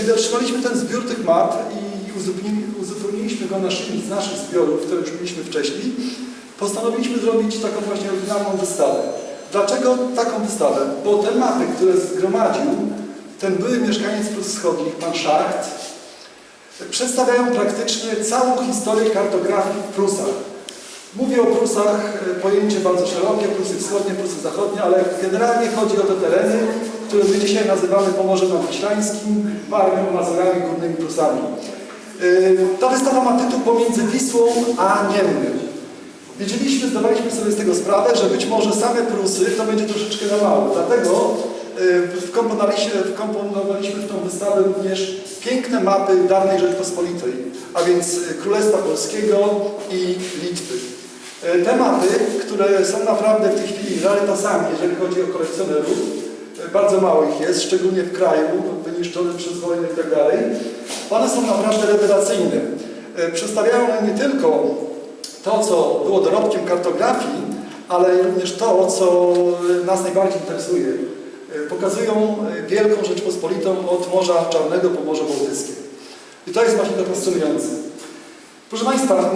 Kiedy otrzymaliśmy ten zbiór tych map i uzupełnili- uzupełniliśmy go naszymi, z naszych zbiorów, które już mieliśmy wcześniej, postanowiliśmy zrobić taką właśnie oryginalną wystawę. Dlaczego taką wystawę? Bo te mapy, które zgromadził ten były mieszkaniec Prus Wschodnich, pan Schacht, przedstawiają praktycznie całą historię kartografii w Prusach. Mówię o Prusach, e, pojęcie bardzo szerokie, Prusy Wschodnie, Prusy Zachodnie, ale generalnie chodzi o te tereny, które my dzisiaj nazywamy Pomorzem Nadwiślańskim, Warmią, Mazurami, Górnymi Prusami. E, Ta wystawa ma tytuł Pomiędzy Wisłą a Niemnym. Wiedzieliśmy, zdawaliśmy sobie z tego sprawę, że być może same Prusy to będzie troszeczkę za mało. Dlatego y, wkomponowaliśmy, wkomponowaliśmy w tą wystawę również piękne mapy dawnej Rzeczpospolitej, a więc y, Królestwa Polskiego i Litwy. Y, Te mapy, które są naprawdę w tej chwili rarytasami, jeżeli chodzi o kolekcjonerów, y, bardzo mało ich jest, szczególnie w kraju wyniszczonym przez wojnę i tak dalej. One są naprawdę rewelacyjne. Y, Przedstawiają nie tylko to, co było dorobkiem kartografii, ale również to, co nas najbardziej interesuje. Pokazują Wielką Rzeczpospolitą od Morza Czarnego po Morze Bałtyckie. I to jest właśnie to fascynujące. Proszę Państwa, e,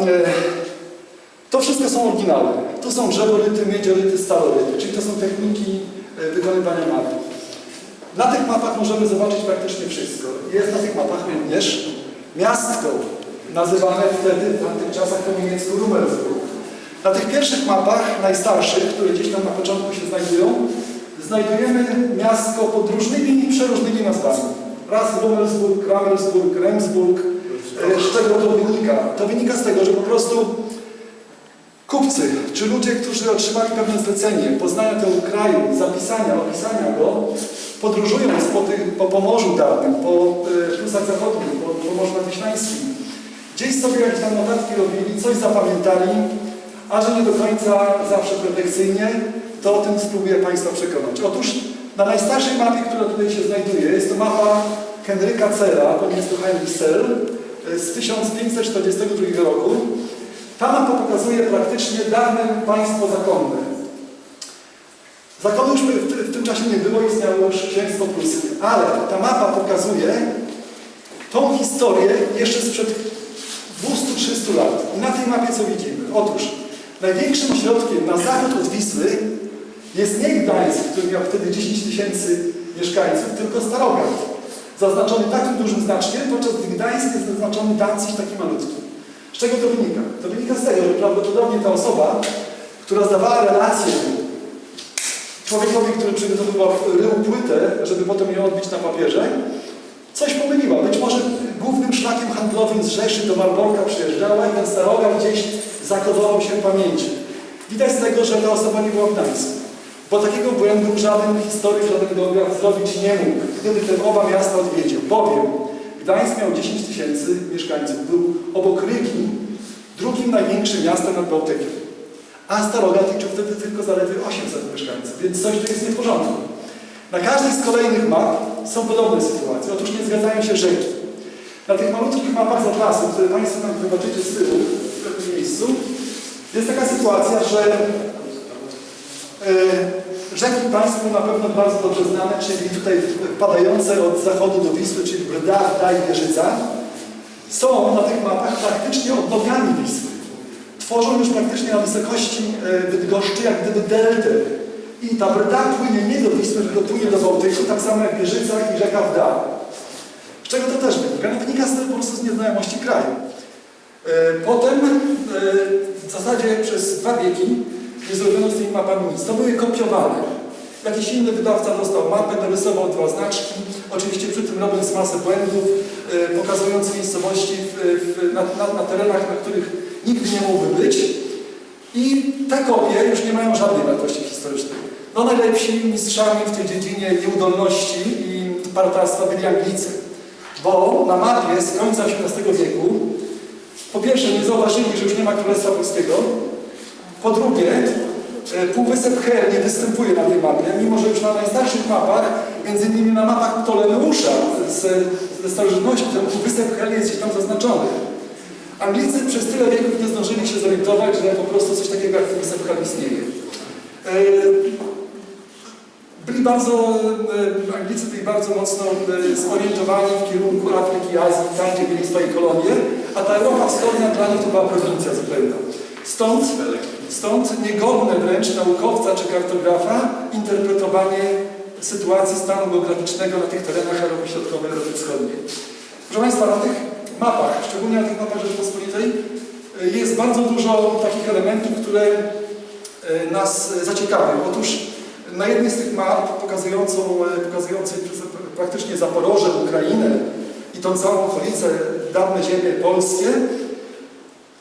to wszystko są oryginały. Tu są drzeworyty, miedzioryty, staloryty, czyli to są techniki e, wykonywania map. Na tych mapach możemy zobaczyć praktycznie wszystko. Jest na tych mapach również miastko, nazywane wtedy, w tamtych czasach po niemiecku Rummelsburg. Na tych pierwszych mapach, najstarszych, które gdzieś tam na początku się znajdują, znajdujemy miastko pod różnymi i przeróżnymi nazwami. Raz Rummelsburg, Ravensburg, Remsburg. E, Z czego to wynika? To wynika z tego, że po prostu kupcy, czy ludzie, którzy otrzymali pewne zlecenie poznania tego kraju, zapisania, opisania go, podróżując po, tych, po Pomorzu dawnym, po e, Prusach Zachodnich, po Pomorzu Nadwiślańskim, gdzieś sobie jakieś tam notatki robili, coś zapamiętali, a że nie do końca zawsze perfekcyjnie, to o tym spróbuję Państwa przekonać. Otóż na najstarszej mapie, która tutaj się znajduje, jest to mapa Henryka Cera, po niemiecku Heinrich Cell, e, z 1542 roku. Ta mapa pokazuje praktycznie dawne państwo zakonne. Zakonu już w, tym czasie nie było, istniało już księstwo pruskie, ale ta mapa pokazuje tą historię jeszcze sprzed 200-300 lat. I na tej mapie co widzimy? Otóż największym ośrodkiem na zachód od Wisły jest nie Gdańsk, który miał wtedy 10 tysięcy mieszkańców, tylko Starogard. Zaznaczony takim dużym znaczkiem, podczas gdy Gdańsk jest zaznaczony Danzig taki malutki. Czego to wynika? To wynika z tego, że prawdopodobnie ta osoba, która zdawała relację człowiekowi, który przygotowywał rył płytę, żeby potem ją odbić na papierze, coś pomyliła. Być może głównym szlakiem handlowym z Rzeszy do Malborka przyjeżdżała i ten Starogard gdzieś zakodował się w pamięci. Widać z tego, że ta osoba nie była w Gdańsku. Bo takiego błędu żaden historyk, żaden geograf zrobić nie mógł, gdyby te oba miasta odwiedził. Bowiem Gdańsk miał 10 tysięcy mieszkańców, był obok Rygi drugim największym miastem nad Bałtykiem. A Starogard liczył wtedy tylko zaledwie 800 mieszkańców, więc coś tu jest nie w porządku. Na każdej z kolejnych map są podobne sytuacje. Otóż nie zgadzają się rzeki. Na tych malutkich mapach z atlasu, które Państwo tam zobaczycie z tyłu, w pewnym miejscu, jest taka sytuacja, że e, rzeki Państwu na pewno bardzo dobrze znane, czyli tutaj padające od zachodu do Wisły, czyli Brda, Wda i są na tych mapach praktycznie odnogami Wisły. Tworzą już praktycznie na wysokości e, Bydgoszczy, jak gdyby deltę. I ta Brda płynie nie do Wisły, tylko płynie do Bałtyku, tak samo jak Wieżyca i rzeka Wda. Z czego to też wynika? No wynika z tego po prostu z nieznajomości kraju. E, Potem e, w zasadzie przez dwa wieki nie zrobiono z tymi mapami nic. To były kopiowane. Jakiś inny wydawca dostał mapę, narysował dwa znaczki, oczywiście przy tym robiąc masę błędów, e, pokazując miejscowości w, w, na, na, na terenach, na których nigdy nie mógłby być. I te kopie już nie mają żadnej wartości historycznej. No najlepsi mistrzami w tej dziedzinie nieudolności i partarstwa byli Anglicy. Bo na mapie z końca XVIII wieku po pierwsze nie zauważyli, że już nie ma Królestwa Polskiego. Po drugie, e, Półwysep Her nie występuje na tej mapie, mimo że już na najstarszych mapach, między innymi na mapach Ptolemeusza z, ze starożytności, ten Półwysep Her jest gdzieś tam zaznaczony. Anglicy przez tyle wieków nie zdążyli się zorientować, że po prostu coś takiego jak Półwysep Her istnieje. E, byli bardzo, e, Anglicy byli bardzo mocno zorientowani w kierunku Afryki, Azji, tam gdzie mieli swoje kolonie, a ta Europa Wschodnia dla nich to była prowincja zupełna. Stąd, stąd niegodne wręcz naukowca czy kartografa interpretowanie sytuacji stanu geograficznego na tych terenach Europy Środkowej, Europy Wschodniej. Proszę Państwa, na tych mapach, szczególnie na tych mapach Rzeczypospolitej, y, jest bardzo dużo takich elementów, które y, nas zaciekawią. Otóż na jednej z tych map y, pokazującej praktycznie Zaporoże, Ukrainę i tą całą okolicę, dawne ziemie polskie,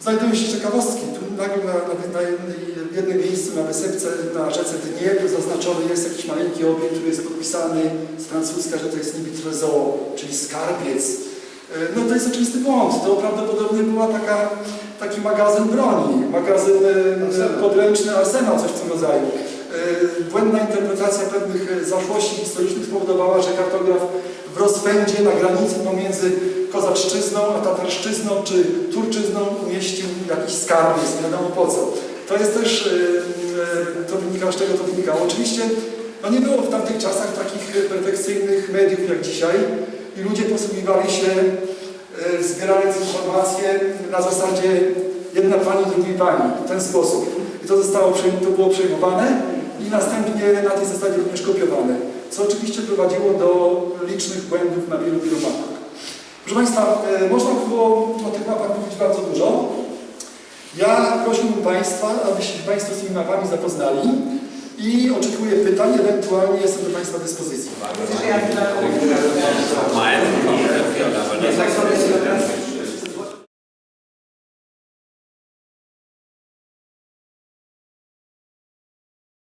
znajdują się ciekawostki. Tu nagle na, na, na jednej, w jednym miejscu na wysepce na rzece Dniepr zaznaczony jest jakiś maleńki obiekt, który jest podpisany z francuska, że to jest niby trezor, czyli skarbiec. E, No to jest oczywisty błąd. To prawdopodobnie była taka, taki magazyn broni, magazyn e, podręczny arsenał, coś w tym rodzaju. E, Błędna interpretacja pewnych zaszłości historycznych spowodowała, że kartograf w rozpędzie na granicy pomiędzy kozaczczyzną a tatarszczyzną czy turczyzną umieścił jakiś skarbiec, nie wiadomo po co. To jest też, e, e, to wynika, z czego to wynikało. Oczywiście no nie było w tamtych czasach takich perfekcyjnych mediów jak dzisiaj i ludzie posługiwali się e, zbierając informacje na zasadzie jedna pani, drugiej pani, w ten sposób. I to zostało to było przejmowane i następnie na tej zasadzie również kopiowane, co oczywiście prowadziło do licznych błędów na wielu, mapach. Proszę Państwa, e, można by było o tych mapach mówić bardzo dużo. Ja prosiłbym Państwa, abyście się Państwo z tymi mapami zapoznali i oczekuję pytań, ewentualnie jestem do Państwa dyspozycji.